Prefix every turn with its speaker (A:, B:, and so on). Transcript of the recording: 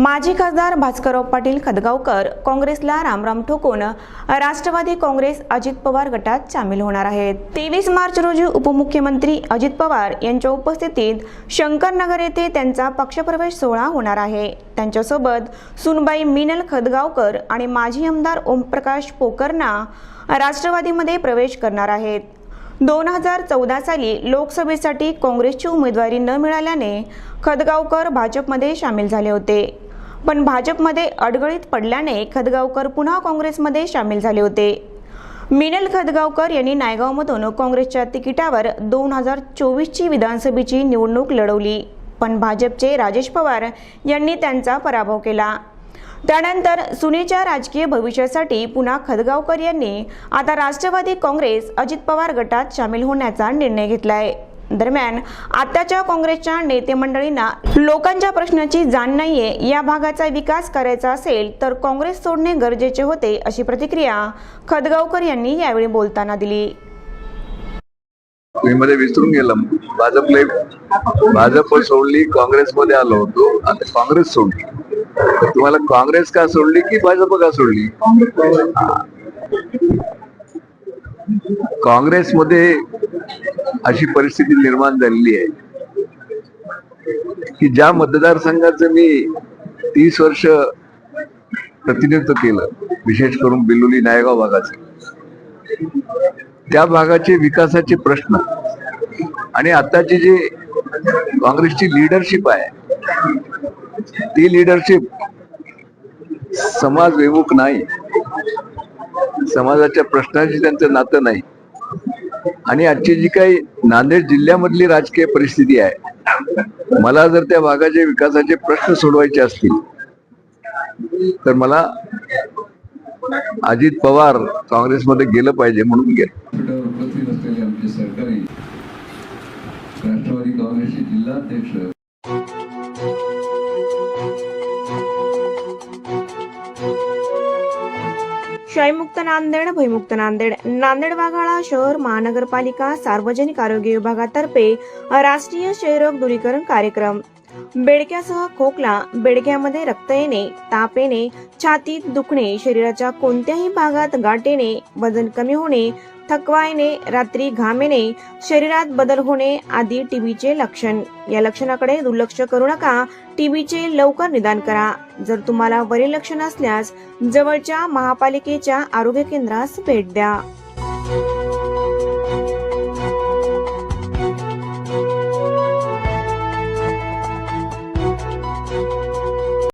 A: माजी खासदार भास्करराव पाटील खदगावकर काँग्रेसला रामराम ठोकून राष्ट्रवादी काँग्रेस अजित पवार गटात सामील होणार आहेत. तेवीस मार्च रोजी उपमुख्यमंत्री अजित पवार यांच्या उपस्थितीत शंकरनगर येथे त्यांचा पक्षप्रवेश सोहळा होणार आहे. त्यांच्यासोबत सुनबाई मिनल खदगावकर आणि माजी आमदार ओमप्रकाश पोकरना राष्ट्रवादीमध्ये प्रवेश करणार आहेत. दोन हजार चौदा साली लोकसभेसाठी काँग्रेसची उमेदवारी न मिळाल्याने खदगावकर भाजपमध्ये सामील झाले होते. पण भाजपमध्ये अडगळीत पडल्याने खदगावकर पुन्हा काँग्रेसमध्ये सामील झाले होते. मिनल खदगावकर यांनी नायगावमधून काँग्रेसच्या तिकिटावर दोन हजार चोवीसची विधानसभेची निवडणूक लढवली पण भाजपचे राजेश पवार यांनी त्यांचा पराभव केला. त्यानंतर सुनेच्या राजकीय भविष्यासाठी पुन्हा खदगावकर यांनी आता राष्ट्रवादी काँग्रेस अजित पवार गटात सामील होण्याचा निर्णय घेतलाय. दरम्यान आताच्या काँग्रेसच्या नेते मंडळींना लोकांच्या प्रश्नाची जाण नाहीये या भागाचा विकास करायचा असेल तर काँग्रेस सोडणे गरजेचे होते अशी प्रतिक्रिया खदगावकर यांनी यावेळी बोलताना दिली.
B: मी मध्ये विसरून गेलो. भाजपले भाजप सोडली काँग्रेसमध्ये आलो होतो. आता काँग्रेस सोडली. तुम्हाला काँग्रेस का सोडली की भाजप का सोडली? काँग्रेसमध्ये अशी परिस्थिती निर्माण झालेली आहे. की ज्या मतदारसंघाचं मी तीस वर्ष प्रतिनिधित्व केलं विशेष करून बिलोली नायगाव भागाचे त्या भागाचे विकासाचे प्रश्न आणि आताची जी काँग्रेसची लिडरशिप आहे ती लिडरशिप समाज विमुख नाही. समाजाच्या प्रश्नांशी त्यांचं नातं नाही. आणि आजची जी काही नांदेड जिल्ह्यामधली राजकीय परिस्थिती आहे मला जर त्या भागाचे विकासाचे प्रश्न सोडवायचे असतील तर मला अजित पवार काँग्रेसमध्ये गेलं पाहिजे म्हणून गेलं.
C: राष्ट्रवादी काँग्रेसचे जिल्हाध्यक्ष
A: शाईमुक्त नांदेड भयमुक्त नांदेड. नांदेड वाघाळा शहर महानगरपालिका सार्वजनिक आरोग्य विभागातर्फे राष्ट्रीय क्षयरोग दूरीकरण कार्यक्रम. बेडक्यासह खोकला बेडक्यामध्ये रक्त येणे ताप येणे छातीत दुखणे शरीराच्या कोणत्याही भागात गाठ येणे वजन कमी होणे थकवा येणे रात्री घाम येणे शरीरात बदल होणे आदी टीबीचे लक्षण. या लक्षणाकडे दुर्लक्ष करू नका. टीबीचे लवकर निदान करा. जर तुम्हाला वरील लक्षण असल्यास जवळच्या महापालिकेच्या आरोग्य केंद्रास भेट द्या.